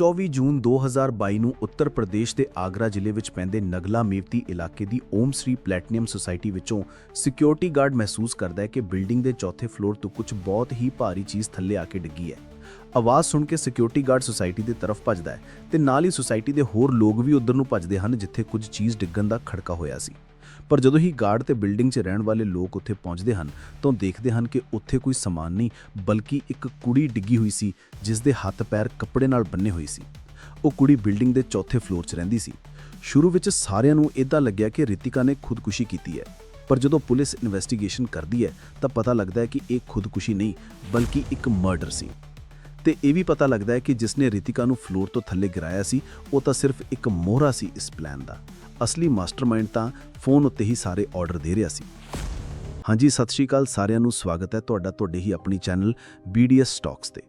24 ਜੂਨ 2022 ਨੂੰ ਉੱਤਰ ਪ੍ਰਦੇਸ਼ ਦੇ ਆਗਰਾ ਜ਼ਿਲ੍ਹੇ ਵਿੱਚ ਪੈਂਦੇ ਨਗਲਾ ਮੇਵਤੀ ਇਲਾਕੇ ਦੀ ਓਮ ਸ੍ਰੀ ਪਲੈਟੀਨਮ ਸੁਸਾਇਟੀ ਵਿੱਚੋਂ ਸਿਕਿਉਰਿਟੀ ਗਾਰਡ ਮਹਿਸੂਸ ਕਰਦਾ ਹੈ ਕਿ ਬਿਲਡਿੰਗ ਦੇ ਚੌਥੇ ਫਲੋਰ ਤੋਂ ਕੁਝ ਬਹੁਤ ਹੀ ਭਾਰੀ ਚੀਜ਼ ਥੱਲੇ ਆ ਕੇ ਡਿੱਗੀ ਹੈ। ਆਵਾਜ਼ ਸੁਣ ਕੇ ਸਿਕਿਉਰਿਟੀ ਗਾਰਡ ਸੁਸਾਇਟੀ ਦੀ ਤਰਫ ਭੱਜਦਾ ਹੈ ਤੇ ਨਾਲ ਹੀ ਸੁਸਾਇਟੀ ਦੇ ਹੋਰ ਲੋਕ ਵੀ ਉਧਰ ਨੂੰ ਭੱਜਦੇ ਹਨ ਜਿੱਥੇ ਕੁਝ ਚੀਜ਼ ਡਿੱਗਣ ਦਾ ਖੜਕਾ ਹੋਇਆ ਸੀ। ਪਰ ਜਦੋਂ ਹੀ ਗਾਰਡ ਤੇ ਬਿਲਡਿੰਗ 'ਚ ਰਹਿਣ ਵਾਲੇ ਲੋਕ ਉੱਥੇ ਪਹੁੰਚਦੇ ਹਨ, ਤਾਂ ਦੇਖਦੇ ਹਨ ਕਿ ਉੱਥੇ ਕੋਈ ਸਮਾਨ ਨਹੀਂ, ਬਲਕਿ ਇੱਕ ਕੁੜੀ ਡਿੱਗੀ ਹੋਈ ਸੀ ਜਿਸ ਦੇ ਹੱਥ ਪੈਰ ਕੱਪੜੇ ਨਾਲ ਬੰਨੇ ਹੋਏ ਸੀ। ਉਹ ਕੁੜੀ ਬਿਲਡਿੰਗ ਦੇ ਚੌਥੇ ਫਲੋਰ 'ਚ ਰਹਿੰਦੀ ਸੀ। ਸ਼ੁਰੂ ਵਿੱਚ ਸਾਰਿਆਂ ਨੂੰ ਇਦਾਂ ਲੱਗਿਆ ਕਿ ਰਿਤਿਕਾ ਨੇ ਖੁਦਕੁਸ਼ੀ ਕੀਤੀ ਹੈ। ਪਰ ਜਦੋਂ ਪੁਲਿਸ ਇਨਵੈਸਟੀਗੇਸ਼ਨ ਕਰਦੀ ਹੈ, ਤਾਂ ਪਤਾ ਲੱਗਦਾ ਹੈ ਕਿ ਇਹ ਖੁਦਕੁਸ਼ੀ ਨਹੀਂ, ਬਲਕਿ ਇੱਕ ਮਰਡਰ ਸੀ। ਤੇ ਇਹ ਵੀ ਪਤਾ ਲੱਗਦਾ ਹੈ ਕਿ ਜਿਸ ਨੇ ਰਿਤਿਕਾ ਨੂੰ ਫਲੋਰ ਤੋਂ ਥੱਲੇ ਗਿਰਾਇਆ ਸੀ, ਉਹ ਤਾਂ ਸਿਰਫ ਇੱਕ ਮੋਹਰਾ ਸੀ ਇਸ ਪਲਾਨ ਦਾ। ਅਸਲੀ ਮਾਸਟਰਮਾਈਂਡ ਤਾਂ ਫੋਨ ਉੱਤੇ ਹੀ ਸਾਰੇ ਆਰਡਰ ਦੇ ਰਿਹਾ ਸੀ। ਹਾਂਜੀ, ਸਤਿ ਸ਼੍ਰੀ ਅਕਾਲ ਸਾਰਿਆਂ ਨੂੰ, ਸਵਾਗਤ ਹੈ ਤੁਹਾਡਾ ਤੁਹਾਡੇ ਹੀ ਆਪਣੀ ਚੈਨਲ BDS ਸਟਾਕਸ ਤੇ।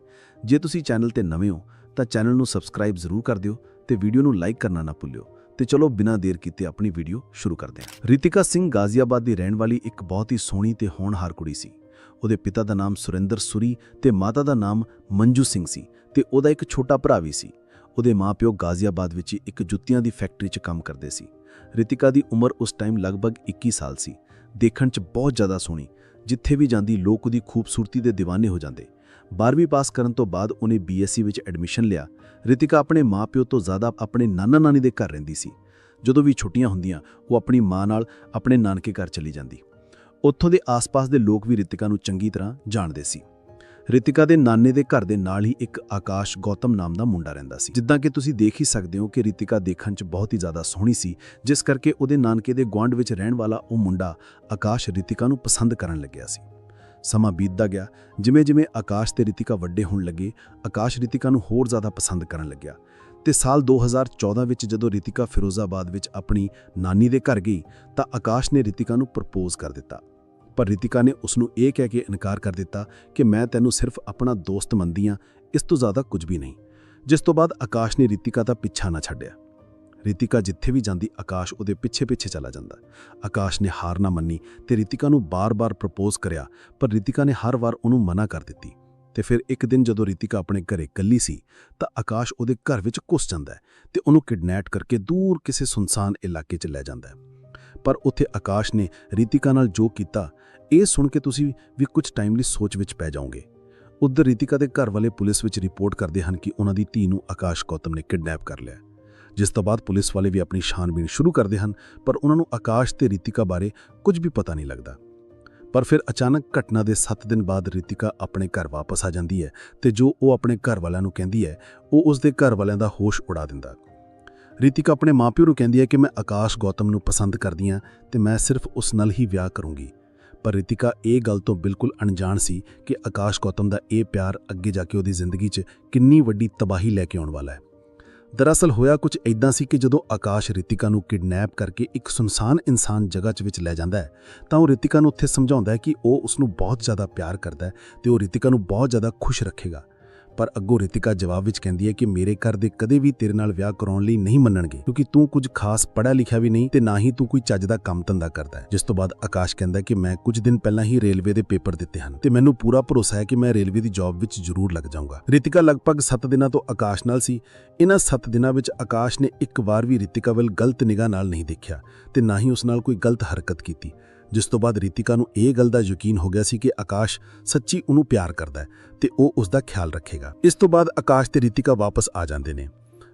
ਜੇ ਤੁਸੀਂ ਚੈਨਲ ਤੇ ਨਵੇਂ ਹੋ, ਤਾਂ ਚੈਨਲ ਨੂੰ ਸਬਸਕ੍ਰਾਈਬ ਜ਼ਰੂਰ ਕਰ ਦਿਓ ਤੇ ਵੀਡੀਓ ਨੂੰ ਲਾਈਕ ਕਰਨਾ ਨਾ ਭੁੱਲਿਓ। ਤੇ ਚਲੋ, ਬਿਨਾਂ ਦੇਰ ਕੀਤੇ ਆਪਣੀ ਵੀਡੀਓ ਸ਼ੁਰੂ ਕਰਦੇ ਹਾਂ। ਰਿਤਿਕਾ ਸਿੰਘ ਗਾਜ਼ੀਆਬਾਦ ਦੀ ਰਹਿਣ ਵਾਲੀ ਇੱਕ ਬਹੁਤ ਹੀ ਸੋਹਣੀ ਤੇ ਹੋਣਹਾਰ ਕੁੜੀ ਸੀ। ਉਹਦੇ ਪਿਤਾ ਦਾ ਨਾਮ ਸੁਰਿੰਦਰ ਸੁਰੀ ਤੇ ਮਾਤਾ ਦਾ ਨਾਮ ਮੰਜੂ ਸਿੰਘ ਸੀ ਤੇ ਉਹਦਾ ਇੱਕ ਛੋਟਾ ਭਰਾ ਵੀ ਸੀ। ਉਹਦੇ ਮਾਪਿਓ ਗਾਜ਼ੀਆਬਾਦ ਵਿੱਚ ਇੱਕ ਜੁੱਤੀਆਂ ਦੀ ਫੈਕਟਰੀ 'ਚ ਕੰਮ ਕਰਦੇ ਸੀ। ਰਿਤਿਕਾ ਦੀ ਉਮਰ ਉਸ ਟਾਈਮ ਲਗਭਗ 21 ਸਾਲ ਸੀ। ਦੇਖਣ 'ਚ ਬਹੁਤ ਜ਼ਿਆਦਾ ਸੋਹਣੀ, ਜਿੱਥੇ ਵੀ ਜਾਂਦੀ ਲੋਕ ਉਹਦੀ ਖੂਬਸੂਰਤੀ ਦੇ دیਵਾਨੇ ਹੋ ਜਾਂਦੇ। 12ਵੀਂ ਪਾਸ ਕਰਨ ਤੋਂ ਬਾਅਦ ਉਹਨੇ ਬੀਐਸਸੀ ਵਿੱਚ ਐਡਮਿਸ਼ਨ ਲਿਆ। ਰਿਤਿਕਾ ਆਪਣੇ ਮਾਪਿਓ ਤੋਂ ਜ਼ਿਆਦਾ ਆਪਣੇ ਨਾਨਾ ਨਾਨੀ ਦੇ ਘਰ ਰਹਿੰਦੀ ਸੀ। ਜਦੋਂ ਵੀ ਛੁੱਟੀਆਂ ਹੁੰਦੀਆਂ, ਉਹ ਆਪਣੀ ਮਾਂ ਨਾਲ ਆਪਣੇ ਨਾਨਕੇ ਘਰ ਚਲੀ ਜਾਂਦੀ। ਉੱਥੋਂ ਦੇ ਆਸ-ਪਾਸ ਦੇ ਲੋਕ ਵੀ ਰਿਤਿਕਾ ਨੂੰ ਚੰਗੀ ਤਰ੍ਹਾਂ ਜਾਣਦੇ ਸੀ। ਰਿਤਿਕਾ ਦੇ ਨਾਨੇ ਦੇ ਘਰ ਦੇ ਨਾਲ ਹੀ ਇੱਕ ਆਕਾਸ਼ ਗੌਤਮ ਨਾਮ ਦਾ ਮੁੰਡਾ ਰਹਿੰਦਾ ਸੀ। ਜਿੱਦਾਂ ਕਿ ਤੁਸੀਂ ਦੇਖ ਹੀ ਸਕਦੇ ਹੋ ਕਿ ਰਿਤਿਕਾ ਦੇਖਣ 'ਚ ਬਹੁਤ ਹੀ ਜ਼ਿਆਦਾ ਸੋਹਣੀ ਸੀ, ਜਿਸ ਕਰਕੇ ਉਹਦੇ ਨਾਨਕੇ ਦੇ ਗੁਆਂਢ ਵਿੱਚ ਰਹਿਣ ਵਾਲਾ ਉਹ ਮੁੰਡਾ ਆਕਾਸ਼ ਰਿਤਿਕਾ ਨੂੰ ਪਸੰਦ ਕਰਨ ਲੱਗਿਆ ਸੀ। ਸਮਾਂ ਬੀਤਦਾ ਗਿਆ। ਜਿਵੇਂ-ਜਿਵੇਂ ਆਕਾਸ਼ ਤੇ ਰਿਤਿਕਾ ਵੱਡੇ ਹੋਣ ਲੱਗੇ, ਆਕਾਸ਼ ਰਿਤਿਕਾ ਨੂੰ ਹੋਰ ਜ਼ਿਆਦਾ ਪਸੰਦ ਕਰਨ ਲੱਗਿਆ। ਤੇ ਸਾਲ 2014 ਵਿੱਚ ਜਦੋਂ ਰਿਤਿਕਾ ਫਿਰੋਜ਼ਾਬਾਦ ਵਿੱਚ ਆਪਣੀ ਨਾਨੀ ਦੇ ਘਰ ਗਈ, ਤਾਂ ਆਕਾਸ਼ ਨੇ ਰਿਤਿਕਾ ਨੂੰ ਪ੍ਰਪੋਜ਼ ਕਰ ਦਿੱਤਾ। ਪਰ ਰਿਤਿਕਾ ਨੇ ਉਸ ਨੂੰ ਇਹ ਕਹਿ ਕੇ ਇਨਕਾਰ ਕਰ ਦਿੱਤਾ ਕਿ ਮੈਂ ਤੈਨੂੰ ਸਿਰਫ ਆਪਣਾ ਦੋਸਤ ਮੰਨਦੀ ਹਾਂ, ਇਸ ਤੋਂ ਜ਼ਿਆਦਾ ਕੁਝ ਵੀ ਨਹੀਂ। ਜਿਸ ਤੋਂ ਬਾਅਦ ਆਕਾਸ਼ ਨੇ ਰਿਤਿਕਾ ਦਾ ਪਿੱਛਾ ਨਾ ਛੱਡਿਆ। ਰਿਤਿਕਾ ਜਿੱਥੇ ਵੀ ਜਾਂਦੀ, ਆਕਾਸ਼ ਉਹਦੇ ਪਿੱਛੇ-ਪਿੱਛੇ ਚਲਾ ਜਾਂਦਾ। ਆਕਾਸ਼ ਨੇ ਹਾਰ ਨਾ ਮੰਨੀ ਤੇ ਰਿਤਿਕਾ ਨੂੰ ਬਾਰ-ਬਾਰ ਪ੍ਰਪੋਜ਼ ਕਰਿਆ, ਪਰ ਰਿਤਿਕਾ ਨੇ ਹਰ ਵਾਰ ਉਹਨੂੰ ਮਨਾ ਕਰ ਦਿੱਤੀ। ਤੇ ਫਿਰ ਇੱਕ ਦਿਨ ਜਦੋਂ ਰਿਤਿਕਾ ਆਪਣੇ ਘਰੇ ਇਕੱਲੀ ਸੀ, ਤਾਂ ਆਕਾਸ਼ ਉਹਦੇ ਘਰ ਵਿੱਚ ਘੁਸ ਜਾਂਦਾ ਹੈ ਤੇ ਉਹਨੂੰ ਕਿਡਨੈਪ ਕਰਕੇ ਦੂਰ ਕਿਸੇ ਸੁਨਸਾਨ ਇਲਾਕੇ 'ਚ ਲੈ ਜਾਂਦਾ ਪਰ ਉੱਥੇ ਆਕਾਸ਼ ਨੇ ਰੀਤਿਕਾ ਨਾਲ ਜੋ ਕੀਤਾ, ਇਹ ਸੁਣ ਕੇ ਤੁਸੀਂ ਵੀ ਕੁਝ ਟਾਈਮ ਲਈ ਸੋਚ ਵਿੱਚ ਪੈ ਜਾਓਗੇ। ਉਧਰ ਰੀਤਿਕਾ ਦੇ ਘਰ ਵਾਲੇ ਪੁਲਿਸ ਵਿੱਚ ਰਿਪੋਰਟ ਕਰਦੇ ਹਨ ਕਿ ਉਹਨਾਂ ਦੀ ਧੀ ਨੂੰ ਆਕਾਸ਼ ਗੌਤਮ ਨੇ ਕਿਡਨੈਪ ਕਰ ਲਿਆ। ਜਿਸ ਤੋਂ ਬਾਅਦ ਪੁਲਿਸ ਵਾਲੇ ਵੀ ਆਪਣੀ ਛਾਣਬੀਣ ਸ਼ੁਰੂ ਕਰਦੇ ਹਨ, ਪਰ ਉਹਨਾਂ ਨੂੰ ਆਕਾਸ਼ ਤੇ ਰੀਤਿਕਾ ਬਾਰੇ ਕੁਝ ਵੀ ਪਤਾ ਨਹੀਂ ਲੱਗਦਾ। ਪਰ ਫਿਰ ਅਚਾਨਕ ਘਟਨਾ ਦੇ 7 ਦਿਨ ਬਾਅਦ ਰੀਤਿਕਾ ਆਪਣੇ ਘਰ ਵਾਪਸ ਆ ਜਾਂਦੀ ਹੈ ਤੇ ਜੋ ਉਹ ਆਪਣੇ ਘਰ ਵਾਲਿਆਂ ਨੂੰ ਕਹਿੰਦੀ ਹੈ, ਉਹ ਉਸ ਦੇ ਘਰ ਵਾਲਿਆਂ ਦਾ ਹੋਸ਼ ਉਡਾ ਦਿੰਦਾ। ਰੀਤਿਕਾ ਆਪਣੇ ਮਾਪਿਓ ਨੂੰ ਕਹਿੰਦੀ ਹੈ ਕਿ ਮੈਂ ਆਕਾਸ਼ ਗੌਤਮ ਨੂੰ ਪਸੰਦ ਕਰਦੀ ਹਾਂ ਤੇ ਮੈਂ ਸਿਰਫ ਉਸ ਨਾਲ ਹੀ ਵਿਆਹ ਕਰੂੰਗੀ। ਪਰ ਰੀਤਿਕਾ ਇਹ ਗੱਲ ਤੋਂ ਬਿਲਕੁਲ ਅਣਜਾਣ ਸੀ ਕਿ ਆਕਾਸ਼ ਗੌਤਮ ਦਾ ਇਹ ਪਿਆਰ ਅੱਗੇ ਜਾ ਕੇ ਉਹਦੀ ਜ਼ਿੰਦਗੀ 'ਚ ਕਿੰਨੀ ਵੱਡੀ ਤਬਾਹੀ ਲੈ ਕੇ ਆਉਣ ਵਾਲਾ ਹੈ। ਦਰਅਸਲ ਹੋਇਆ ਕੁਝ ਐਦਾਂ ਸੀ ਕਿ ਜਦੋਂ ਆਕਾਸ਼ ਰਿਤਿਕਾ ਨੂੰ ਕਿਡਨੈਪ ਕਰਕੇ ਇੱਕ ਸੁਨਸਾਨ ਇਨਸਾਨ ਜਗ੍ਹਾ 'ਚ ਵਿੱਚ ਲੈ ਜਾਂਦਾ ਹੈ, ਤਾਂ ਉਹ ਰਿਤਿਕਾ ਨੂੰ ਉੱਥੇ ਸਮਝਾਉਂਦਾ ਹੈ ਕਿ ਉਹ ਉਸ ਨੂੰ ਬਹੁਤ ਜ਼ਿਆਦਾ ਪਿਆਰ ਕਰਦਾ ਹੈ ਤੇ ਉਹ ਰਿਤਿਕਾ ਨੂੰ ਬਹੁਤ ਜ਼ਿਆਦਾ ਖੁਸ਼ ਰੱਖੇਗਾ। ਪਰ ਅੱਗੋਂ ਰਿਤਿਕਾ ਜਵਾਬ ਵਿੱਚ ਕਹਿੰਦੀ ਹੈ ਕਿ ਮੇਰੇ ਘਰ ਦੇ ਕਦੇ ਵੀ ਤੇਰੇ ਨਾਲ ਵਿਆਹ ਕਰਾਉਣ ਲਈ ਨਹੀਂ ਮੰਨਣਗੇ, ਕਿਉਂਕਿ ਤੂੰ ਕੁਝ ਖਾਸ ਪੜ੍ਹਿਆ ਲਿਖਿਆ ਵੀ ਨਹੀਂ ਤੇ ਨਾ ਹੀ ਤੂੰ ਕੋਈ ਚੱਜ ਦਾ ਕੰਮ ਧੰਦਾ ਕਰਦਾ ਹੈ। ਜਿਸ ਤੋਂ ਬਾਅਦ ਆਕਾਸ਼ ਕਹਿੰਦਾ ਕਿ ਮੈਂ ਕੁਝ ਦਿਨ ਪਹਿਲਾਂ ਹੀ ਰੇਲਵੇ ਦੇ ਪੇਪਰ ਦਿੱਤੇ ਹਨ ਤੇ ਮੈਨੂੰ ਪੂਰਾ ਭਰੋਸਾ ਹੈ ਕਿ ਮੈਂ ਰੇਲਵੇ ਦੀ ਜੌਬ ਵਿੱਚ ਜ਼ਰੂਰ ਲੱਗ ਜਾਊਂਗਾ। ਰਿਤਿਕਾ ਲਗਭਗ 7 ਦਿਨਾਂ ਤੋਂ ਆਕਾਸ਼ ਨਾਲ ਸੀ। ਇਹਨਾਂ 7 ਦਿਨਾਂ ਵਿੱਚ ਆਕਾਸ਼ ਨੇ ਇੱਕ ਵਾਰ ਵੀ ਰਿਤਿਕਾ ਵੱਲ ਗਲਤ ਨਿਗਾਹ ਨਾਲ ਨਹੀਂ ਦੇਖਿਆ ਤੇ ਨਾ ਹੀ ਉਸ ਨਾਲ ਕੋਈ ਗਲਤ ਹਰਕਤ ਕੀਤੀ। ਜਿਸ ਤੋਂ ਬਾਅਦ ਰੀਤਿਕਾ ਨੂੰ ਇਹ ਗੱਲ ਦਾ ਯਕੀਨ ਹੋ ਗਿਆ ਸੀ ਕਿ ਆਕਾਸ਼ ਸੱਚੀ ਉਹਨੂੰ ਪਿਆਰ ਕਰਦਾ ਹੈ ਤੇ ਉਹ ਉਸ ਦਾ ਖਿਆਲ ਰੱਖੇਗਾ। ਇਸ ਤੋਂ ਬਾਅਦ ਆਕਾਸ਼ ਤੇ ਰੀਤਿਕਾ ਵਾਪਸ ਆ ਜਾਂਦੇ ਨੇ।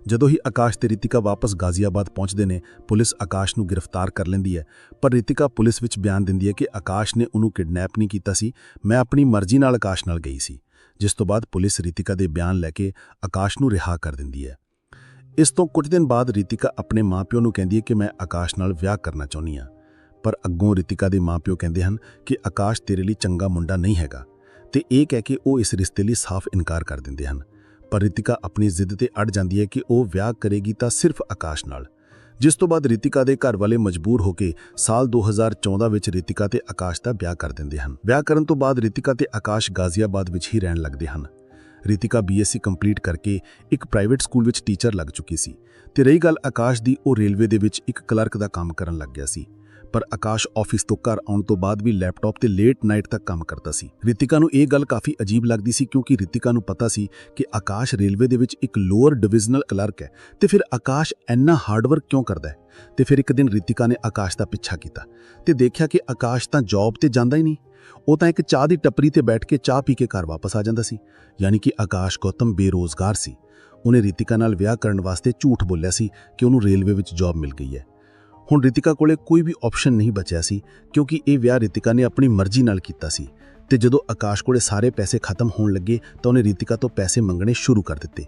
ਜਦੋਂ ਹੀ ਆਕਾਸ਼ ਤੇ ਰੀਤਿਕਾ ਵਾਪਸ ਗਾਜ਼ੀਆਬਾਦ ਪਹੁੰਚਦੇ ਨੇ, ਪੁਲਿਸ ਆਕਾਸ਼ ਨੂੰ ਗ੍ਰਿਫਤਾਰ ਕਰ ਲੈਂਦੀ ਹੈ। ਪਰ ਰੀਤਿਕਾ ਪੁਲਿਸ ਵਿੱਚ ਬਿਆਨ ਦਿੰਦੀ ਹੈ ਕਿ ਆਕਾਸ਼ ਨੇ ਉਹਨੂੰ ਕਿਡਨੈਪ ਨਹੀਂ ਕੀਤਾ ਸੀ। ਮੈਂ ਆਪਣੀ ਮਰਜ਼ੀ ਨਾਲ ਆਕਾਸ਼ ਨਾਲ ਗਈ ਸੀ। ਜਿਸ ਤੋਂ ਬਾਅਦ ਪੁਲਿਸ ਰੀਤਿਕਾ ਦੇ ਬਿਆਨ ਲੈ ਕੇ ਆਕਾਸ਼ ਨੂੰ ਰਿਹਾ ਕਰ ਦਿੰਦੀ ਹੈ। ਇਸ ਤੋਂ ਕੁਝ ਦਿਨ ਬਾਅਦ ਰੀਤਿਕਾ ਆਪਣੇ ਮਾਪਿਓ ਨੂੰ ਕਹਿੰਦੀ ਹੈ ਕਿ ਮੈਂ ਆਕਾਸ਼ ਨਾਲ ਵਿਆਹ ਕਰਨਾ ਚਾਹੁੰਦੀ ਹਾਂ। ਪਰ ਅੱਗੋਂ ਰਿਤਿਕਾ ਦੇ ਮਾਪਿਓ ਕਹਿੰਦੇ ਹਨ ਕਿ ਆਕਾਸ਼ ਤੇਰੇ ਲਈ ਚੰਗਾ ਮੁੰਡਾ ਨਹੀਂ ਹੈਗਾ। ਤੇ ਇਹ ਕਹਿ ਕੇ ਉਹ ਇਸ ਰਿਸ਼ਤੇ ਲਈ ਸਾਫ਼ ਇਨਕਾਰ ਕਰ ਦਿੰਦੇ ਹਨ। ਪਰ ਰਿਤਿਕਾ ਆਪਣੀ ਜ਼ਿੱਦ ਤੇ ਅੜ ਜਾਂਦੀ ਹੈ ਕਿ ਉਹ ਵਿਆਹ ਕਰੇਗੀ ਤਾਂ ਸਿਰਫ ਆਕਾਸ਼ ਨਾਲ। ਜਿਸ ਤੋਂ ਬਾਅਦ ਰਿਤਿਕਾ ਦੇ ਘਰ ਵਾਲੇ ਮਜਬੂਰ ਹੋ ਕੇ ਸਾਲ 2014 ਵਿੱਚ ਰਿਤਿਕਾ ਤੇ ਆਕਾਸ਼ ਦਾ ਵਿਆਹ ਕਰ ਦਿੰਦੇ ਹਨ। ਵਿਆਹ ਕਰਨ ਤੋਂ ਬਾਅਦ ਰਿਤਿਕਾ ਤੇ ਆਕਾਸ਼ ਗਾਜ਼ੀਆਬਾਦ ਵਿੱਚ ਹੀ ਰਹਿਣ ਲੱਗਦੇ ਹਨ। ਰਿਤਿਕਾ ਬੀਐਸਸੀ ਕੰਪਲੀਟ ਕਰਕੇ ਇੱਕ ਪ੍ਰਾਈਵੇਟ ਸਕੂਲ ਵਿੱਚ ਟੀਚਰ ਲੱਗ ਚੁੱਕੀ ਸੀ। ਤੇ ਰਹੀ ਗੱਲ ਆਕਾਸ਼ ਦੀ, ਉਹ ਰੇਲਵੇ ਦੇ ਵਿੱਚ ਇੱਕ ਕਲਰਕ ਦਾ ਕੰਮ ਕਰਨ ਲੱਗ ਗਿਆ ਸੀ। ਪਰ ਆਕਾਸ਼ ਆਫਿਸ ਤੋਂ ਘਰ ਆਉਣ ਤੋਂ ਬਾਅਦ ਵੀ ਲੈਪਟਾਪ ਤੇ ਲੇਟ ਨਾਈਟ ਤੱਕ ਕੰਮ ਕਰਦਾ ਸੀ। ਰਿਤਿਕਾ ਨੂੰ ਇਹ ਗੱਲ ਕਾਫੀ ਅਜੀਬ ਲੱਗਦੀ ਸੀ ਕਿਉਂਕਿ ਰਿਤਿਕਾ ਨੂੰ ਪਤਾ ਸੀ ਕਿ ਆਕਾਸ਼ ਰੇਲਵੇ ਦੇ ਵਿੱਚ ਇੱਕ ਲੋਅਰ ਡਿਵੀਜ਼ਨਲ ਕਲਰਕ ਹੈ ਤੇ ਫਿਰ ਆਕਾਸ਼ ਇੰਨਾ ਹਾਰਡਵਰਕ ਕਿਉਂ ਕਰਦਾ ਹੈ? ਤੇ ਫਿਰ ਇੱਕ ਦਿਨ ਰਿਤਿਕਾ ਨੇ ਆਕਾਸ਼ ਦਾ ਪਿੱਛਾ ਕੀਤਾ ਤੇ ਦੇਖਿਆ ਕਿ ਆਕਾਸ਼ ਤਾਂ ਜੌਬ ਤੇ ਜਾਂਦਾ ਹੀ ਨਹੀਂ। ਉਹ ਤਾਂ ਇੱਕ ਚਾਹ ਦੀ ਟੱਪਰੀ ਤੇ ਬੈਠ ਕੇ ਚਾਹ ਪੀ ਕੇ ਘਰ ਵਾਪਸ ਆ ਜਾਂਦਾ ਸੀ, ਯਾਨੀ ਕਿ ਆਕਾਸ਼ ਗੌਤਮ ਬੇਰੋਜ਼ਗਾਰ ਸੀ। ਉਹਨੇ ਰਿਤਿਕਾ ਨਾਲ ਵਿਆਹ ਕਰਨ ਵਾਸਤੇ ਝੂਠ ਬੋਲਿਆ ਸੀ ਕਿ ਉਹਨੂੰ ਰੇਲਵੇ ਵਿੱਚ ਜੌਬ ਮਿਲ ਗਈ ਹੈ। ਹੁਣ ਰਿਤਿਕਾ ਕੋਲੇ ਕੋਈ ਵੀ ਆਪਸ਼ਨ ਨਹੀਂ ਬਚਿਆ ਸੀ, ਕਿਉਂਕਿ ਇਹ ਵਿਆਹ ਰਿਤਿਕਾ ਨੇ ਆਪਣੀ ਮਰਜ਼ੀ ਨਾਲ ਕੀਤਾ ਸੀ। ਤੇ ਜਦੋਂ ਆਕਾਸ਼ ਕੋਲੇ ਸਾਰੇ ਪੈਸੇ ਖਤਮ ਹੋਣ ਲੱਗੇ, ਤਾਂ ਉਹਨੇ ਰਿਤਿਕਾ ਤੋਂ ਪੈਸੇ ਮੰਗਣੇ ਸ਼ੁਰੂ ਕਰ ਦਿੱਤੇ।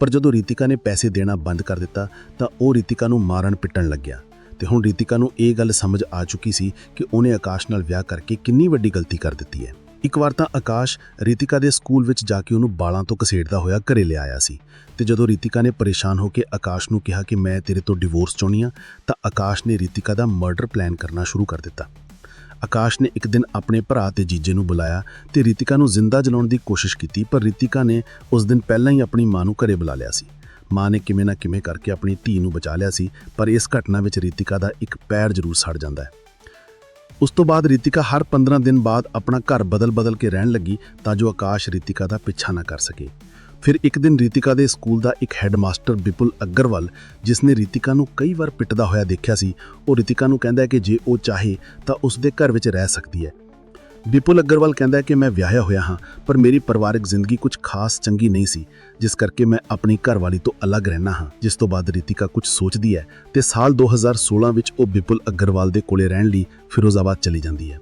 ਪਰ ਜਦੋਂ ਰਿਤਿਕਾ ਨੇ ਪੈਸੇ ਦੇਣਾ ਬੰਦ ਕਰ ਦਿੱਤਾ, ਤਾਂ ਉਹ ਰਿਤਿਕਾ ਨੂੰ ਮਾਰਨ ਪਿੱਟਣ ਲੱਗਿਆ ਤੇ ਹੁਣ ਰਿਤਿਕਾ ਨੂੰ ਇਹ ਗੱਲ ਸਮਝ ਆ ਚੁੱਕੀ ਸੀ ਕਿ ਉਹਨੇ ਆਕਾਸ਼ ਨਾਲ ਵਿਆਹ ਕਰਕੇ ਕਿੰਨੀ ਵੱਡੀ ਗਲਤੀ ਕਰ ਦਿੱਤੀ ਹੈ। ਇੱਕ ਵਾਰ ਤਾਂ ਆਕਾਸ਼ ਰੀਤਿਕਾ ਦੇ ਸਕੂਲ ਵਿੱਚ ਜਾ ਕੇ ਉਹਨੂੰ ਬਾਲਾਂ ਤੋਂ ਘਸੀੜਦਾ ਹੋਇਆ ਘਰੇ ਲਿਆਇਆ ਸੀ ਤੇ ਜਦੋਂ ਰੀਤਿਕਾ ਨੇ ਪਰੇਸ਼ਾਨ ਹੋ ਕੇ ਆਕਾਸ਼ ਨੂੰ ਕਿਹਾ ਕਿ ਮੈਂ ਤੇਰੇ ਤੋਂ ਡਿਵੋਰਸ ਚਾਹੁੰਦੀ ਹਾਂ, ਤਾਂ ਆਕਾਸ਼ ਨੇ ਰੀਤਿਕਾ ਦਾ ਮਰਡਰ ਪਲਾਨ ਕਰਨਾ ਸ਼ੁਰੂ ਕਰ ਦਿੱਤਾ। ਆਕਾਸ਼ ਨੇ ਇੱਕ ਦਿਨ ਆਪਣੇ ਭਰਾ ਤੇ ਜੀਜੇ ਨੂੰ ਬੁਲਾਇਆ ਤੇ ਰੀਤਿਕਾ ਨੂੰ ਜ਼ਿੰਦਾ ਜਲਾਉਣ ਦੀ ਕੋਸ਼ਿਸ਼ ਕੀਤੀ, ਪਰ ਰੀਤਿਕਾ ਨੇ ਉਸ ਦਿਨ ਪਹਿਲਾਂ ਹੀ ਆਪਣੀ ਮਾਂ ਨੂੰ ਘਰੇ ਬੁਲਾ ਲਿਆ ਸੀ। ਮਾਂ ਨੇ ਕਿਵੇਂ ਨਾ ਕਿਵੇਂ ਕਰਕੇ ਆਪਣੀ ਧੀ ਨੂੰ ਬਚਾ ਲਿਆ ਸੀ, ਪਰ ਇਸ ਘਟਨਾ ਵਿੱਚ ਰੀਤਿਕਾ ਦਾ ਇੱਕ ਪੈਰ ਜ਼ਰੂਰ ਸੜ ਜਾਂਦਾ ਹੈ। ਉਸ ਤੋਂ ਬਾਅਦ ਰਿਤਿਕਾ ਹਰ 15 ਦਿਨ ਬਾਅਦ ਆਪਣਾ ਘਰ ਬਦਲ-ਬਦਲ ਕੇ ਰਹਿਣ ਲੱਗੀ ਤਾਂ ਜੋ ਆਕਾਸ਼ ਰਿਤਿਕਾ ਦਾ ਪਿੱਛਾ ਨਾ ਕਰ ਸਕੇ। ਫਿਰ ਇੱਕ ਦਿਨ ਰੀਤਿਕਾ ਦੇ ਸਕੂਲ ਦਾ ਇੱਕ ਹੈੱਡਮਾਸਟਰ ਵਿਪੁਲ ਅਗਰਵਾਲ, ਜਿਸ ਨੇ ਰੀਤਿਕਾ ਨੂੰ ਕਈ ਵਾਰ ਪਿੱਟਦਾ ਹੋਇਆ ਦੇਖਿਆ ਸੀ, ਉਹ ਰੀਤਿਕਾ ਨੂੰ ਕਹਿੰਦਾ ਹੈ ਕਿ ਜੇ ਉਹ ਚਾਹੇ ਤਾਂ ਉਸ ਦੇ ਘਰ ਵਿੱਚ ਰਹਿ ਸਕਦੀ ਹੈ। ਵਿਪੁਲ ਅਗਰਵਾਲ ਕਹਿੰਦਾ ਹੈ ਕਿ ਮੈਂ ਵਿਆਹਿਆ ਹੋਇਆ ਹਾਂ, ਪਰ ਮੇਰੀ ਪਰਿਵਾਰਕ ਜ਼ਿੰਦਗੀ ਕੁਝ ਖਾਸ ਚੰਗੀ ਨਹੀਂ ਸੀ, ਜਿਸ ਕਰਕੇ ਮੈਂ ਆਪਣੀ ਘਰਵਾਲੀ ਤੋਂ ਅਲੱਗ ਰਹਿਣਾ ਹਾਂ, ਜਿਸ ਤੋਂ ਬਾਅਦ ਰਿਤਿਕਾ ਕੁਝ ਸੋਚਦੀ ਹੈ ਤੇ ਸਾਲ 2016 ਵਿੱਚ ਉਹ ਵਿਪੁਲ ਅਗਰਵਾਲ ਦੇ ਕੋਲੇ ਰਹਿਣ ਲਈ ਫਿਰੋਜ਼ਾਬਾਦ ਚਲੀ ਜਾਂਦੀ ਹੈ।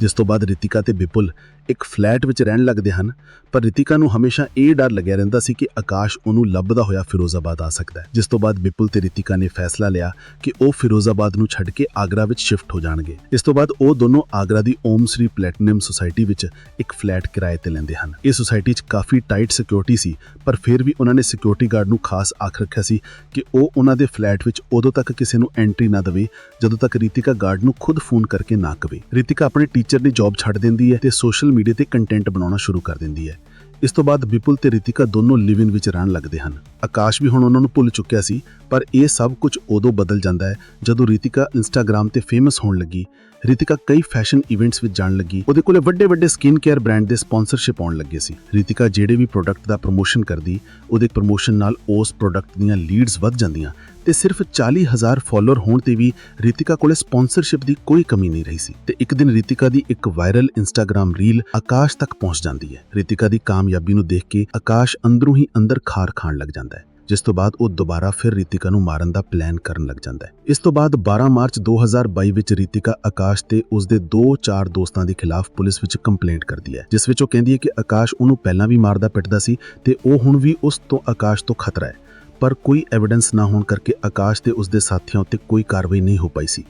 ਜਿਸ ਤੋਂ ਬਾਅਦ ਰਿਤਿਕਾ ਤੇ ਵਿਪੁਲ ਇੱਕ ਫਲੈਟ ਵਿੱਚ ਰਹਿਣ ਲੱਗਦੇ ਹਨ, ਪਰ ਰਿਤਿਕਾ ਨੂੰ ਹਮੇਸ਼ਾ ਇਹ ਡਰ ਲੱਗਿਆ ਰਹਿੰਦਾ ਸੀ ਕਿ ਆਕਾਸ਼ ਉਹਨੂੰ ਲੱਭਦਾ ਹੋਇਆ ਫਿਰੋਜ਼ਾਬਾਦ ਆ ਸਕਦਾ ਹੈ, ਜਿਸ ਤੋਂ ਬਾਅਦ ਵਿਪੁਲ ਤੇ ਰਿਤਿਕਾ ਨੇ ਫੈਸਲਾ ਲਿਆ ਕਿ ਉਹ ਫਿਰੋਜ਼ਾਬਾਦ ਨੂੰ ਛੱਡ ਕੇ ਆਗਰਾ ਵਿੱਚ ਸ਼ਿਫਟ ਹੋ ਜਾਣਗੇ। ਇਸ ਤੋਂ ਬਾਅਦ ਉਹ ਦੋਨੋਂ ਆਗਰਾ ਦੀ ਓਮ ਸ੍ਰੀ ਪਲੈਟੀਨਮ ਸੁਸਾਇਟੀ ਵਿੱਚ ਇੱਕ ਫਲੈਟ ਕਿਰਾਏ ਤੇ ਲੈਂਦੇ ਹਨ। ਇਹ ਸੁਸਾਇਟੀ 'ਚ ਕਾਫੀ ਟਾਈਟ ਸਿਕਿਉਰਿਟੀ ਸੀ, ਪਰ ਫਿਰ ਵੀ ਉਹਨਾਂ ਨੇ ਸਿਕਿਉਰਿਟੀ ਗਾਰਡ ਨੂੰ ਖਾਸ ਆਖ ਰੱਖਿਆ ਸੀ ਕਿ ਉਹ ਉਹਨਾਂ ਦੇ ਫਲੈਟ ਵਿੱਚ ਉਦੋਂ ਤੱਕ ਕਿਸੇ ਨੂੰ ਐਂਟਰੀ ਨਾ ਦੇਵੇ, ਜਦੋਂ ਤੱਕ ਰਿਤਿਕਾ ਗਾਰਡ ਨੂੰ ਖੁਦ ਫੋਨ ਕਰਕੇ ਨਾ ਕਵੇ। ਰਿਤਿਕਾ ਆਪਣੇ ਟੀਚਰ ਦੀ ਜੌਬ ਛੱਡ ਦਿੰਦੀ ਹੈ ਤੇ ਸੋਸ਼ਲ ਸੋਸ਼ਲ ਮੀਡੀਆ ਤੇ ਕੰਟੈਂਟ ਬਣਾਉਣਾ ਸ਼ੁਰੂ ਕਰ ਦਿੰਦੀ ਹੈ। ਇਸ ਤੋਂ ਬਾਅਦ ਵਿਪੁਲ ਤੇ ਰਿਤਿਕਾ ਦੋਨੋਂ ਲਿਵ ਇਨ ਵਿੱਚ ਰਹਿਣ ਲੱਗਦੇ ਹਨ। ਆਕਾਸ਼ ਵੀ ਹੁਣ ਉਹਨਾਂ ਨੂੰ ਭੁੱਲ ਚੁੱਕਿਆ ਸੀ, ਪਰ ਇਹ ਸਭ ਕੁਝ ਉਦੋਂ ਬਦਲ ਜਾਂਦਾ ਹੈ ਜਦੋਂ ਰਿਤਿਕਾ ਇੰਸਟਾਗ੍ਰam ਤੇ ਫੇਮਸ ਹੋਣ ਲੱਗੀ। ਰਿਤਿਕਾ ਕਈ ਫੈਸ਼ਨ ਇਵੈਂਟਸ ਵਿੱਚ ਜਾਣ ਲੱਗੀ। ਉਹਦੇ ਕੋਲੇ ਵੱਡੇ ਵੱਡੇ ਸਕਿਨ ਕੇਅਰ ਬ੍ਰਾਂਡ ਦੇ ਸਪਾਂਸਰਸ਼ਿਪ ਆਉਣ ਲੱਗੇ ਸੀ। ਰਿਤਿਕਾ ਜਿਹੜੇ ਵੀ ਪ੍ਰੋਡਕਟ ਦਾ ਪ੍ਰੋਮੋਸ਼ਨ ਕਰਦੀ, ਉਹਦੇ ਪ੍ਰੋਮੋਸ਼ਨ ਨਾਲ ਉਸ ਪ੍ਰੋਡਕਟ ਦੀਆਂ ਲੀਡਸ ਵੱਧ ਜਾਂਦੀਆਂ ਤੇ ਸਿਰਫ 40000 ਫਾਲੋਅਰ ਹੋਣ ਤੇ ਵੀ ਰਿਤਿਕਾ ਕੋਲੇ ਸਪਾਂਸਰਸ਼ਿਪ ਦੀ ਕੋਈ ਕਮੀ ਨਹੀਂ ਰਹੀ ਸੀ। ਤੇ ਇੱਕ ਦਿਨ ਰਿਤਿਕਾ ਦੀ ਇੱਕ ਵਾਇਰਲ ਇੰਸਟਾਗ੍ਰam ਰੀਲ ਆਕਾਸ਼ ਤੱਕ ਪਹੁੰਚ ਜਾਂਦੀ ਹੈ। ਰਿਤਿਕਾ ਦੀ ਕਾਮਯਾਬੀ ਨੂੰ ਦੇਖ ਕੇ ਆਕਾਸ਼ ਅੰਦਰੋਂ ਹੀ ਅੰਦਰ ਖਾਰ ਖਾਣ ਲੱਗ ਜਾਂਦਾ ਹੈ। ਜਿਸ ਤੋਂ ਬਾਅਦ ਉਹ ਦੁਬਾਰਾ ਫਿਰ ਰੀਤਿਕਾ ਨੂੰ ਮਾਰਨ ਦਾ ਪਲਾਨ ਕਰਨ ਲੱਗ ਜਾਂਦਾ ਹੈ। ਇਸ ਤੋਂ ਬਾਅਦ 12 ਮਾਰਚ 2022 ਵਿੱਚ ਰੀਤਿਕਾ ਆਕਾਸ਼ ਤੇ ਉਸਦੇ ਦੋ ਚਾਰ ਦੋਸਤਾਂ ਦੇ ਖਿਲਾਫ ਪੁਲਿਸ ਵਿੱਚ ਕੰਪਲੇਂਟ ਕਰਦੀ ਹੈ, ਜਿਸ ਵਿੱਚ ਉਹ ਕਹਿੰਦੀ ਹੈ ਕਿ ਆਕਾਸ਼ ਉਹਨੂੰ ਪਹਿਲਾਂ ਵੀ ਮਾਰਦਾ ਪਿੱਟਦਾ ਸੀ ਤੇ ਉਹ ਹੁਣ ਵੀ ਉਸ ਤੋਂ ਆਕਾਸ਼ ਤੋਂ ਖਤਰਾ ਹੈ। ਪਰ ਕੋਈ ਐਵੀਡੈਂਸ ਨਾ ਹੋਣ ਕਰਕੇ ਆਕਾਸ਼ ਤੇ ਉਸਦੇ ਸਾਥੀਆਂ ਉੱਤੇ ਕੋਈ ਕਾਰਵਾਈ ਨਹੀਂ ਹੋ ਪਾਈ ਸੀ।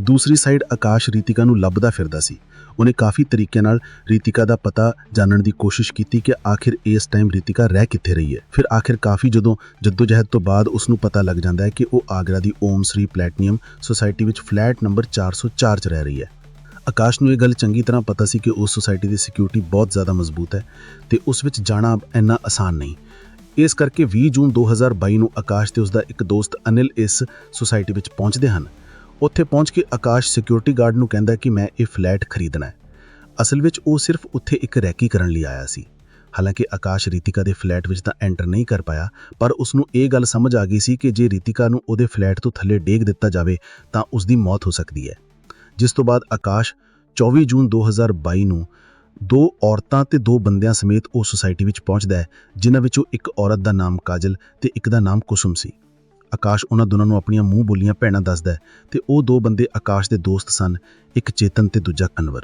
ਦੂਸਰੀ ਸਾਈਡ ਆਕਾਸ਼ ਰੀਤਿਕਾ ਨੂੰ ਲੱਭਦਾ ਫਿਰਦਾ ਸੀ। ਉਹਨੇ ਕਾਫੀ ਤਰੀਕੇ ਨਾਲ ਰੀਤਿਕਾ ਦਾ ਪਤਾ ਜਾਣਨ ਦੀ ਕੋਸ਼ਿਸ਼ ਕੀਤੀ ਕਿ ਆਖਿਰ ਇਸ ਟਾਈਮ ਰੀਤਿਕਾ ਰਹਿ ਕਿੱਥੇ ਰਹੀ ਹੈ। ਫਿਰ ਆਖਿਰ ਕਾਫੀ ਜਦੋਂ ਜਦੋਜਹਿਦ ਤੋਂ ਬਾਅਦ ਉਸ ਨੂੰ ਪਤਾ ਲੱਗ ਜਾਂਦਾ ਹੈ ਕਿ ਉਹ ਆਗਰਾ ਦੀ ਓਮ ਸ੍ਰੀ ਪਲੈਟੀਨੀਅਮ ਸੁਸਾਇਟੀ ਵਿੱਚ ਫਲੈਟ ਨੰਬਰ 404 'ਚ ਰਹਿ ਰਹੀ ਹੈ। ਆਕਾਸ਼ ਨੂੰ ਇਹ ਗੱਲ ਚੰਗੀ ਤਰ੍ਹਾਂ ਪਤਾ ਸੀ ਕਿ ਉਸ ਸੁਸਾਇਟੀ ਦੀ ਸਿਕਿਉਰਿਟੀ ਬਹੁਤ ਜ਼ਿਆਦਾ ਮਜ਼ਬੂਤ ਹੈ ਤੇ ਉਸ ਵਿੱਚ ਜਾਣਾ ਇੰਨਾ ਆਸਾਨ ਨਹੀਂ। ਇਸ ਕਰਕੇ 20 ਜੂਨ 2022 ਨੂੰ ਆਕਾਸ਼ ਤੇ ਉਸ ਦਾ ਇੱਕ ਦੋਸਤ ਅਨਿਲ ਇਸ ਸੁਸਾਇਟੀ ਵਿੱਚ ਪਹੁੰਚਦੇ ਹਨ। ਉੱਥੇ ਪਹੁੰਚ ਕੇ ਆਕਾਸ਼ ਸਿਕਿਉਰਿਟੀ ਗਾਰਡ ਨੂੰ ਕਹਿੰਦਾ ਕਿ ਮੈਂ ਇਹ ਫਲੈਟ ਖਰੀਦਣਾ ਹੈ। ਅਸਲ ਵਿੱਚ ਉਹ ਸਿਰਫ ਉੱਥੇ ਇੱਕ ਰੈਕੀ ਕਰਨ ਲਈ ਆਇਆ ਸੀ। ਹਾਲਾਂਕਿ ਆਕਾਸ਼ ਰੀਤਿਕਾ ਦੇ ਫਲੈਟ ਵਿੱਚ ਤਾਂ ਐਂਟਰ ਨਹੀਂ ਕਰ ਪਾਇਆ, ਪਰ ਉਸ ਨੂੰ ਇਹ ਗੱਲ ਸਮਝ ਆ ਗਈ ਸੀ ਕਿ ਜੇ ਰੀਤਿਕਾ ਨੂੰ ਉਹਦੇ ਫਲੈਟ ਤੋਂ ਥੱਲੇ ਡੇਗ ਦਿੱਤਾ ਜਾਵੇ, ਤਾਂ ਉਸ ਦੀ ਮੌਤ ਹੋ ਸਕਦੀ ਹੈ। ਜਿਸ ਤੋਂ ਬਾਅਦ ਆਕਾਸ਼ 24 ਜੂਨ 2022 ਨੂੰ ਦੋ ਔਰਤਾਂ ਤੇ ਦੋ ਬੰਦਿਆਂ ਸਮੇਤ ਉਹ ਸੁਸਾਇਟੀ ਵਿੱਚ ਪਹੁੰਚਦਾ ਹੈ, ਜਿਨ੍ਹਾਂ ਵਿੱਚੋਂ ਇੱਕ ਔਰਤ ਦਾ ਨਾਮ ਕਾਜਲ ਤੇ ਇੱਕ ਦਾ ਨਾਮ ਕੁਸੁਮ ਸੀ। ਆਕਾਸ਼ ਉਹਨਾਂ ਦੋਨਾਂ ਨੂੰ ਆਪਣੀਆਂ ਮੂੰਹ ਬੋਲੀਆਂ ਭੈਣਾਂ ਦੱਸਦਾ ਹੈ ਤੇ ਉਹ ਦੋ ਬੰਦੇ ਆਕਾਸ਼ ਦੇ ਦੋਸਤ ਸਨ, ਇੱਕ ਚੇਤਨ ਤੇ ਦੂਜਾ ਅਨਵਰ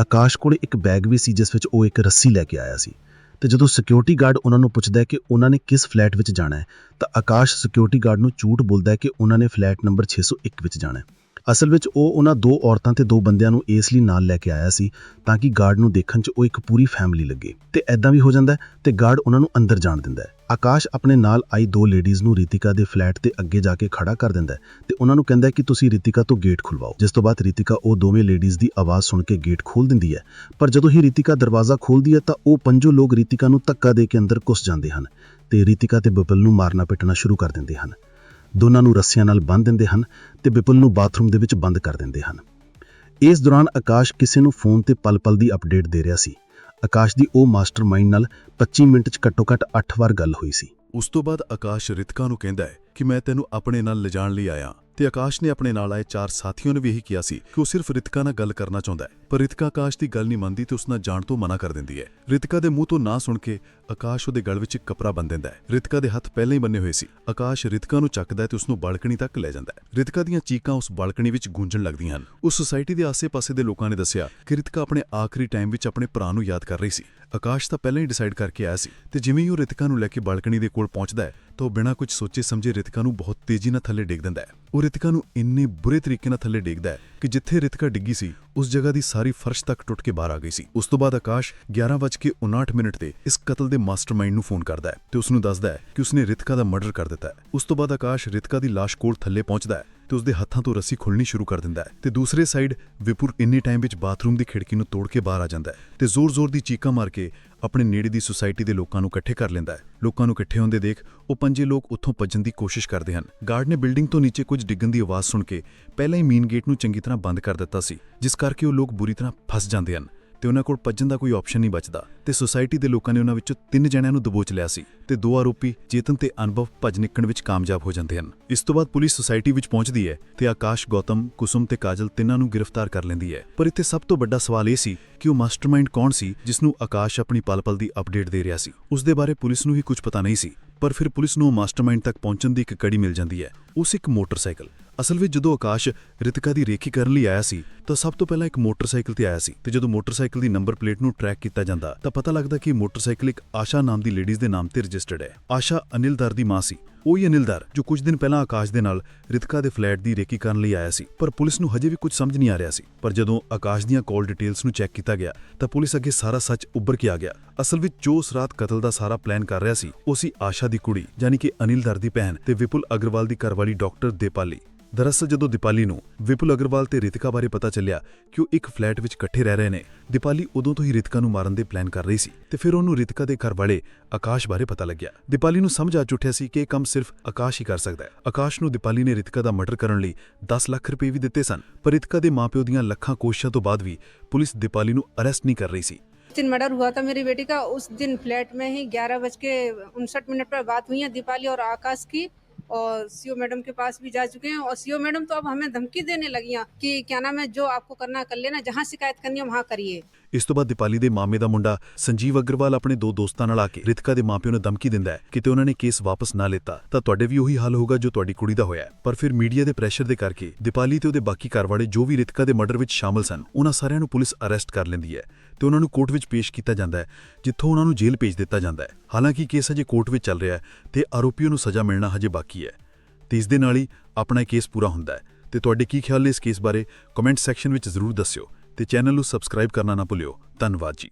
ਆਕਾਸ਼ ਕੋਲ ਇੱਕ ਬੈਗ ਵੀ ਸੀ ਜਿਸ ਵਿੱਚ ਉਹ ਇੱਕ ਰੱਸੀ ਲੈ ਕੇ ਆਇਆ ਸੀ। ਤੇ ਜਦੋਂ ਸਿਕਿਉਰਿਟੀ ਗਾਰਡ ਉਹਨਾਂ ਨੂੰ ਪੁੱਛਦਾ ਹੈ ਕਿ ਉਹਨਾਂ ਨੇ ਕਿਸ ਫਲੈਟ ਵਿੱਚ ਜਾਣਾ ਹੈ, ਤਾਂ ਆਕਾਸ਼ ਸਿਕਿਉਰਿਟੀ ਗਾਰਡ ਨੂੰ ਝੂਠ ਬੋਲਦਾ ਹੈ ਕਿ ਉਹਨਾਂ ਨੇ ਫਲੈਟ ਨੰਬਰ 601 ਵਿੱਚ ਜਾਣਾ ਹੈ। ਅਸਲ ਵਿੱਚ ਉਹ ਉਹਨਾਂ ਦੋ ਔਰਤਾਂ ਤੇ ਦੋ ਬੰਦਿਆਂ ਨੂੰ ਇਸ ਲਈ ਨਾਲ ਲੈ ਕੇ ਆਇਆ ਸੀ ਤਾਂ ਕਿ ਗਾਰਡ ਨੂੰ ਦੇਖਣ 'ਚ ਉਹ ਇੱਕ ਪੂਰੀ ਫੈਮਿਲੀ ਲੱਗੇ। ਤੇ ਐਦਾਂ ਵੀ ਹੋ ਜਾਂਦਾ ਹੈ ਤੇ ਗਾਰਡ ਉਹਨਾਂ ਨੂੰ ਅੰਦਰ ਜਾਣ ਦਿੰਦਾ ਹੈ। ਆਕਾਸ਼ ਆਪਣੇ ਨਾਲ ਆਈ ਦੋ ਲੇਡੀਜ਼ ਨੂੰ ਰੀਤਿਕਾ ਦੇ ਫਲੈਟ ਤੇ ਅੱਗੇ ਜਾ ਕੇ ਖੜਾ ਕਰ ਦਿੰਦਾ ਹੈ ਤੇ ਉਹਨਾਂ ਨੂੰ ਕਹਿੰਦਾ ਕਿ ਤੁਸੀਂ ਰੀਤਿਕਾ ਤੋਂ ਗੇਟ ਖੁਲਵਾਓ। ਜਿਸ ਤੋਂ ਬਾਅਦ ਰੀਤਿਕਾ ਉਹ ਦੋਵੇਂ ਲੇਡੀਜ਼ ਦੀ ਆਵਾਜ਼ ਸੁਣ ਕੇ ਗੇਟ ਖੋਲ ਦਿੰਦੀ ਹੈ। ਪਰ ਜਦੋਂ ਹੀ ਰੀਤਿਕਾ ਦਰਵਾਜ਼ਾ ਖੋਲਦੀ ਹੈ ਤਾਂ ਉਹ ਪੰਜੋ ਲੋਕ ਰੀਤਿਕਾ ਨੂੰ ਧੱਕਾ ਦੇ ਕੇ ਅੰਦਰ ਘੁਸ ਜਾਂਦੇ ਹਨ ਤੇ ਰੀਤਿਕਾ ਤੇ ਬਿਪਲ ਨੂੰ ਮਾਰਨਾ ਪਿੱਟਣਾ ਸ਼ੁਰੂ ਕਰ ਦਿੰਦੇ ਹਨ। ਦੋਨਾਂ ਨੂੰ ਰੱਸਿਆਂ ਨਾਲ ਬੰਨ੍ਹ ਦਿੰਦੇ ਹਨ ਤੇ ਬਿਪਲ ਨੂੰ ਬਾਥਰੂਮ ਦੇ ਵਿੱਚ ਬੰਦ ਕਰ ਦਿੰਦੇ ਹਨ। ਇਸ ਦੌਰਾਨ ਆਕਾਸ਼ ਕਿਸੇ ਨੂੰ ਫੋਨ ਤੇ ਪਲ-ਪਲ ਦੀ ਅਪਡੇਟ ਦੇ ਰਿਹਾ ਸੀ। ਆਕਾਸ਼ ਦੀ ਉਹ ਮਾਸਟਰਮਾਈਂਡ ਨਾਲ 25 ਮਿੰਟ 'ਚ ਘੱਟੋ-ਘੱਟ 8 ਵਾਰ ਗੱਲ ਹੋਈ ਸੀ। ਉਸ ਤੋਂ ਬਾਅਦ ਆਕਾਸ਼ ਰਿਤਕਾ ਨੂੰ ਕਹਿੰਦਾ ਹੈ ਕਿ ਮੈਂ ਤੈਨੂੰ ਆਪਣੇ ਨਾਲ ਲਿਜਾਣ ਲਈ ਆਇਆ। ਤੇ ਆਕਾਸ਼ ਨੇ ਆਪਣੇ ਨਾਲ ਆਏ ਚਾਰ ਸਾਥੀਆਂ ਨੂੰ ਵੀ ਇਹੀ ਕਿਹਾ ਸੀ ਕਿ ਉਹ ਸਿਰਫ ਰਿਤਕਾ ਨਾਲ ਗੱਲ ਕਰਨਾ ਚਾਹੁੰਦਾ ਹੈ। ਪਰ ਰਿਤਕਾ ਆਕਾਸ਼ ਦੀ ਗੱਲ ਨਹੀਂ ਮੰਨਦੀ ਤੇ ਉਸ ਨਾਲ ਜਾਣ ਤੋਂ ਮਨਾ ਕਰ ਦਿੰਦੀ ਹੈ। ਰਿਤਕਾ ਦੇ ਮੂੰਹ ਤੋਂ ਨਾ ਸੁਣ ਕੇ ਆਕਾਸ਼ ਉਹਦੇ ਗਲ ਵਿੱਚ ਇੱਕ ਕਪੜਾ ਬੰਨ ਦਿੰਦਾ ਹੈ। ਰਿਤਕਾ ਦੇ ਹੱਥ ਪਹਿਲਾਂ ਹੀ ਬੰਨੇ ਹੋਏ ਸੀ। ਆਕਾਸ਼ ਰਿਤਕਾ ਨੂੰ ਚੱਕਦਾ ਹੈ ਤੇ ਉਸ ਨੂੰ ਬਾਲਕਣੀ ਤੱਕ ਲੈ ਜਾਂਦਾ ਹੈ। ਰਿਤਕਾ ਦੀਆਂ ਚੀਕਾਂ ਉਸ ਬਾਲਕਣੀ ਵਿੱਚ ਗੂੰਜਣ ਲੱਗਦੀਆਂ ਹਨ। ਉਸ ਸੁਸਾਇਟੀ ਦੇ ਆਸੇ-ਪਾਸੇ ਦੇ ਲੋਕਾਂ ਨੇ ਦੱਸਿਆ ਕਿ ਰਿਤਕਾ ਆਪਣੇ ਆਖਰੀ ਟਾਈਮ ਵਿੱਚ ਆਪਣੇ ਭਰਾ ਨੂੰ ਯਾਦ ਕਰ ਰਹੀ ਸੀ। ਆਕਾਸ਼ ਤਾਂ ਪਹਿਲਾਂ ਹੀ ਡਿਸਾਈਡ ਕਰਕੇ ਆਇਆ ਸੀ ਤੇ ਜਿਵੇਂ ਹੀ ਉਹ ਰਿਤਕਾ ਨੂੰ ਲੈ ਕੇ ਬਾਲਕਣੀ ਦੇ ਕੋਲ ਪਹੁੰਚਦਾ ਹੈ ਤਾਂ ਉਹ ਬਿਨਾਂ ਕੁਝ ਸੋਚੇ ਸਮਝੇ ਰਿਤਕਾ ਨੂੰ ਬਹੁਤ ਤੇਜ਼ੀ ਨਾਲ ਥੱਲੇ ਡੇਗ ਦਿੰਦਾ ਹੈ। ਉਹ ਰਿਤਕਾ ਨੂੰ ਇੰਨੇ ਬੁਰੇ ਤਰੀਕੇ ਨਾਲ ਥੱਲੇ ਡੇਗਦਾ ਹੈ ਕਿ ਜਿੱਥੇ ਰਿਤਕਾ ਡਿੱਗੀ ਸੀ, ਉਸ ਜਗ੍ਹਾ ਦੀ ਸਾਰੀ ਫਰਸ਼ ਤੱਕ ਟੁੱਟ ਕੇ ਬਾਹਰ ਆ ਗਈ ਸੀ। ਉਸ ਤੋਂ ਬਾਅਦ ਆਕਾਸ਼ 11:59 ਮਿੰਟ ਤੇ ਇਸ ਕਤਲ ਦੇ ਮਾਸਟਰਮਾਈਂਡ ਨੂੰ ਫੋਨ ਕਰਦਾ ਹੈ ਤੇ ਉਸ ਨੂੰ ਦੱਸਦਾ ਹੈ ਕਿ ਉਸਨੇ ਰਿਤਕਾ ਦਾ ਮਰਡਰ ਕਰ ਦਿੱਤਾ ਹੈ। ਉਸ ਤੋਂ ਬਾਅਦ ਆਕਾਸ਼ ਰਿਤਕਾ ਦੀ ਲਾਸ਼ ਕੋਲ ਥੱਲੇ ਪਹੁੰਚਦਾ ਹੈ ਤੇ ਉਸਦੇ ਹੱਥਾਂ ਤੋਂ ਰੱਸੀ ਖੁੱਲਣੀ ਸ਼ੁਰੂ ਕਰ ਦਿੰਦਾ ਹੈ ਤੇ ਦੂਸਰੇ ਸਾਈਡ ਵਿਪੁਰ ਇੰਨੇ ਟਾਈਮ ਵਿੱਚ ਬਾਥਰੂਮ ਦੀ ਖਿੜਕੀ ਨੂੰ ਤੋੜ ਕੇ ਬਾਹਰ ਆ ਜਾਂਦਾ ਹੈ ਤੇ ਜ਼ੋਰ-ਜ਼ੋਰ ਦੀ ਚੀਕਾਂ ਮਾਰ ਕੇ ਆਪਣੇ ਨੇੜੇ ਦੀ ਸੁਸਾਇਟੀ ਦੇ ਲੋਕਾਂ ਨੂੰ ਇਕੱਠੇ ਕਰ ਲੈਂਦਾ ਹੈ। ਲੋਕਾਂ ਨੂੰ ਇਕੱਠੇ ਹੁੰਦੇ ਦੇਖ ਉਹ ਪੰਜੇ ਲੋਕ ਉੱਥੋਂ ਭੱਜਣ ਦੀ ਕੋਸ਼ਿਸ਼ ਕਰਦੇ ਹਨ। ਗਾਰਡ ਨੇ ਬਿਲਡਿੰਗ ਤੋਂ ਨੀਚੇ ਕੁਝ ਡਿੱਗਣ ਦੀ ਆਵਾਜ਼ ਸੁਣ ਕੇ ਪਹਿਲਾਂ ਹੀ ਮੇਨ ਗੇਟ ਨੂੰ ਚੰਗੀ ਤਰ੍ਹਾਂ ਬੰਦ ਕਰ ਦਿੱਤਾ ਸੀ, ਜਿਸ ਕਰਕੇ ਉਹ ਲੋਕ ਬੁਰੀ ਤਰ੍ਹਾਂ ਫਸ ਜਾਂਦੇ ਹਨ। ਤੇ ਉਹਨਾਂ ਕੋਲ ਭੱਜਣ ਦਾ ਕੋਈ ਆਪਸ਼ਨ ਨਹੀਂ ਬਚਦਾ ਤੇ ਸੁਸਾਇਟੀ ਦੇ ਲੋਕਾਂ ਨੇ ਉਹਨਾਂ ਵਿੱਚੋਂ ਤਿੰਨ ਜਣਿਆਂ ਨੂੰ ਦਬੋਚ ਲਿਆ ਸੀ ਤੇ ਦੋ ਆਰੋਪੀ ਚੇਤਨ ਤੇ ਅਨੁਭਵ ਭੱਜ ਨਿਕਲਣ ਵਿੱਚ ਕਾਮਯਾਬ ਹੋ ਜਾਂਦੇ ਹਨ। ਇਸ ਤੋਂ ਬਾਅਦ ਪੁਲਿਸ ਸੁਸਾਇਟੀ ਵਿੱਚ ਪਹੁੰਚਦੀ ਹੈ ਤੇ ਆਕਾਸ਼, ਗੌਤਮ, ਕੁਸੁਮ ਤੇ ਕਾਜਲ ਤਿੰਨਾਂ ਨੂੰ ਗ੍ਰਿਫਤਾਰ ਕਰ ਲੈਂਦੀ ਹੈ। ਪਰ ਇੱਥੇ ਸਭ ਤੋਂ ਵੱਡਾ ਸਵਾਲ ਇਹ ਸੀ ਕਿ ਉਹ ਮਾਸਟਰਮਾਈਂਡ ਕੌਣ ਸੀ ਜਿਸ ਨੂੰ ਆਕਾਸ਼ ਆਪਣੀ ਪਲ-ਪਲ ਦੀ ਅਪਡੇਟ ਦੇ ਰਿਹਾ ਸੀ। ਉਸ ਦੇ ਬਾਰੇ ਪੁਲਿਸ ਨੂੰ ਹੀ ਕੁਝ ਪਤਾ ਨਹੀਂ ਸੀ, ਪਰ ਫਿਰ ਪੁਲਿਸ ਨੂੰ ਮਾਸਟਰਮਾਈਂਡ ਤੱਕ ਪਹੁੰਚਣ ਦੀ ਇੱਕ ਕੜੀ ਮਿਲ ਜਾਂਦੀ ਹੈ। ਉਸ ਇੱਕ ਮੋਟਰਸਾਈਕਲ। ਅਸਲ ਵਿੱਚ ਜਦੋਂ ਆਕਾਸ਼ ਰਿਤਿਕਾ ਦੀ ਰੇਖੀ ਕਰਨ ਲਈ ਆਇਆ ਸੀ, ਤਾਂ ਸਭ ਤੋਂ ਪਹਿਲਾਂ ਇੱਕ ਮੋਟਰਸਾਈਕਲ ਤੇ ਆਇਆ ਸੀ ਤੇ ਜਦੋਂ ਮੋਟਰਸਾਈਕਲ ਦੀ ਨੰਬਰ ਪਲੇਟ ਨੂੰ ਟਰੈਕ ਕੀਤਾ ਜਾਂਦਾ, ਤਾਂ ਪਤਾ ਲੱਗਦਾ ਕਿ ਮੋਟਰਸਾਈਕਲ ਇੱਕ ਆਸ਼ਾ ਨਾਮ ਦੀ ਲੇਡੀਜ਼ ਦੇ ਨਾਮ ਤੇ ਰਜਿਸਟਰਡ ਹੈ। ਆਸ਼ਾ ਅਨਿਲ ਦਰ ਦੀ ਮਾਂ ਸੀ। ਉਹੀ ਅਨਿਲਦਰ ਜੋ ਕੁਝ ਦਿਨ ਪਹਿਲਾਂ ਆਕਾਸ਼ ਦੇ ਨਾਲ ਰਿਤਿਕਾ ਦੇ ਫਲੈਟ ਦੀ ਰੇਕੀ ਕਰਨ ਲਈ ਆਇਆ ਸੀ। ਪਰ ਪੁਲਿਸ ਨੂੰ ਹਜੇ ਵੀ ਕੁਝ ਸਮਝ ਨਹੀਂ ਆ ਰਿਹਾ ਸੀ। ਪਰ ਜਦੋਂ ਆਕਾਸ਼ ਦੀਆਂ ਕਾਲ ਡਿਟੇਲਸ ਨੂੰ ਚੈੱਕ ਕੀਤਾ ਗਿਆ, ਤਾਂ ਪੁਲਿਸ ਅੱਗੇ ਸਾਰਾ ਸੱਚ ਉੱਭਰ ਕੇ ਆ ਗਿਆ। ਅਸਲ ਵਿੱਚ ਜੋ ਉਸ ਰਾਤ ਕਤਲ ਦਾ ਸਾਰਾ ਪਲਾਨ ਕਰ ਰਿਹਾ ਸੀ, ਉਹ ਸੀ ਆਸ਼ਾ ਦੀ ਕੁੜੀ, ਯਾਨੀ ਕਿ ਅਨਿਲ ਦਰ ਦੀ ਭੈਣ ਤੇ ਵਿਪੁਲ ਅਗਰਵਾਲ ਦੀ ਘਰਵਾਲੀ ਡਾਕਟਰ ਦੀਪਾਲੀ। ਦਰਅਸਲ ਜਦੋਂ ਦੀਪਾਲੀ ਨੂੰ ਵਿਪੁਲ ਅਗਰਵਾਲ ਤੇ ਰਿਤਿਕਾ ਬਾਰੇ ਪਤਾ ਚੱਲਿਆ ਕਿ ਉਹ ਇੱਕ ਫਲੈਟ ਵਿੱਚ ਇਕੱਠੇ ਰਹਿ ਰਹੇ ਨੇ, ਦੀਪਾਲੀ ਉਦੋਂ ਤੋਂ ਹੀ ਰਿਤਿਕਾ ਨੂੰ ਮਾਰਨ ਦੇ ਪਲਾਨ ਕਰ ਰਹੀ ਸੀ ਤੇ ਫਿਰ ਉਹਨੂੰ ਰਿਤਿਕਾ ਦੇ ਘਰ ਵਾਲੇ ਆਕਾਸ਼ ਬਾਰੇ ਪਤਾ ਲੱਗਿਆ ਦੀਪਾਲੀ ਨੂੰ ਸਮਝ ਆ ਚੁੱਕਿਆ ਸੀ ਕਿ ਇਹ ਕੰਮ ਸਿਰਫ ਆਕਾਸ਼ ਹੀ ਕਰ ਸਕਦਾ ਹੈ ਆਕਾਸ਼ ਨੂੰ ਦੀਪਾਲੀ ਨੇ ਰਿਤਿਕਾ ਦਾ ਮਰਡਰ ਕਰਨ ਲਈ 10 ਲੱਖ ਰੁਪਏ ਵੀ ਦਿੱਤੇ ਸਨ ਪਰ ਰਿਤਿਕਾ ਦੇ ਮਾਪਿਓ ਦੀਆਂ ਲੱਖਾਂ ਕੋਸ਼ਿਸ਼ਾਂ ਤੋਂ ਬਾਅਦ ਵੀ ਪੁਲਿਸ ਦੀਪਾਲੀ ਨੂੰ ਅਰੈਸਟ ਨਹੀਂ ਕਰ ਰਹੀ ਸੀ उस दिन मर्डर हुआ था मेरी बेटी का उस दिन फ्लैट में ही ग्यारह बज के उनसठ मिनट पर बात हुई है दीपाली और आकाश की और सीओ मैडम के पास भी जा चुके हैं और सीओ मैडम तो अब हमें धमकी देने लगी हैं कि क्या नाम है जो आपको करना है कर लेना जहाँ शिकायत करनी है वहाँ करिए ਇਸ ਤੋਂ ਬਾਅਦ ਦੀਪਾਲੀ ਦੇ ਮਾਮੇ ਦਾ ਮੁੰਡਾ ਸੰਜੀਵ ਅਗਰਵਾਲ ਆਪਣੇ ਦੋ ਦੋਸਤਾਂ ਨਾਲ ਆ ਕੇ ਰਿਤਿਕਾ ਦੇ ਮਾਪਿਆਂ ਨੂੰ ਧਮਕੀ ਦਿੰਦਾ ਹੈ ਕਿ ਉਹਨਾਂ ਨੇ ਕੇਸ ਵਾਪਸ ਨਾ ਲਿੱਤਾ, ਤਾਂ ਤੁਹਾਡੇ ਵੀ ਉਹੀ ਹਾਲ ਹੋਊਗਾ ਜੋ ਤੁਹਾਡੀ ਕੁੜੀ ਦਾ ਹੋਇਆ ਪਰ ਫਿਰ ਮੀਡੀਆ ਦੇ ਪ੍ਰੈਸ਼ਰ ਦੇ ਕਰਕੇ ਦੀਪਾਲੀ ਤੇ ਉਹਦੇ ਬਾਕੀ ਘਰਵਾਲੇ ਜੋ ਵੀ ਰਿਤਿਕਾ ਦੇ ਮਰਡਰ ਵਿੱਚ ਸ਼ਾਮਲ ਸਨ, ਉਹਨਾਂ ਸਾਰਿਆਂ ਨੂੰ ਪੁਲਿਸ ਅਰੈਸਟ ਕਰ ਲੈਂਦੀ ਹੈ ਤੇ ਉਹਨਾਂ ਨੂੰ ਕੋਰਟ ਵਿੱਚ ਪੇਸ਼ ਕੀਤਾ ਜਾਂਦਾ ਹੈ, ਜਿੱਥੋਂ ਉਹਨਾਂ ਨੂੰ ਜੇਲ੍ਹ ਭੇਜ ਦਿੱਤਾ ਜਾਂਦਾ ਹੈ। ਹਾਲਾਂਕਿ ਕੇਸ ਹਜੇ ਕੋਰਟ ਵਿੱਚ ਚੱਲ ਰਿਹਾ ਹੈ ਤੇ ਆਰੋਪੀਆਂ ਨੂੰ ਸਜ਼ਾ ਮਿਲਣਾ ਹਜੇ ਬਾਕੀ ਹੈ। ਤੇ ਇਸ ਦੇ ਨਾਲ ਹੀ ਆਪਣਾ ਇਹ ਕੇਸ ਪੂਰਾ ਹੁੰਦਾ ਹੈ। ਤੇ ਤੁਹਾਡੇ ਕੀ ਖਿਆਲ ਨੇ ਇਸ ਕੇਸ ਬਾਰੇ? ਕਮੈਂਟ ਸੈਕਸ਼ਨ ਵਿੱਚ ਜ਼ਰੂਰ ਦੱਸਿਓ। ਤੇ ਚੈਨਲ ਨੂੰ ਸਬਸਕ੍ਰਾਈਬ ਕਰਨਾ ਨਾ ਭੁੱਲਿਓ। ਧੰਨਵਾਦ ਜੀ।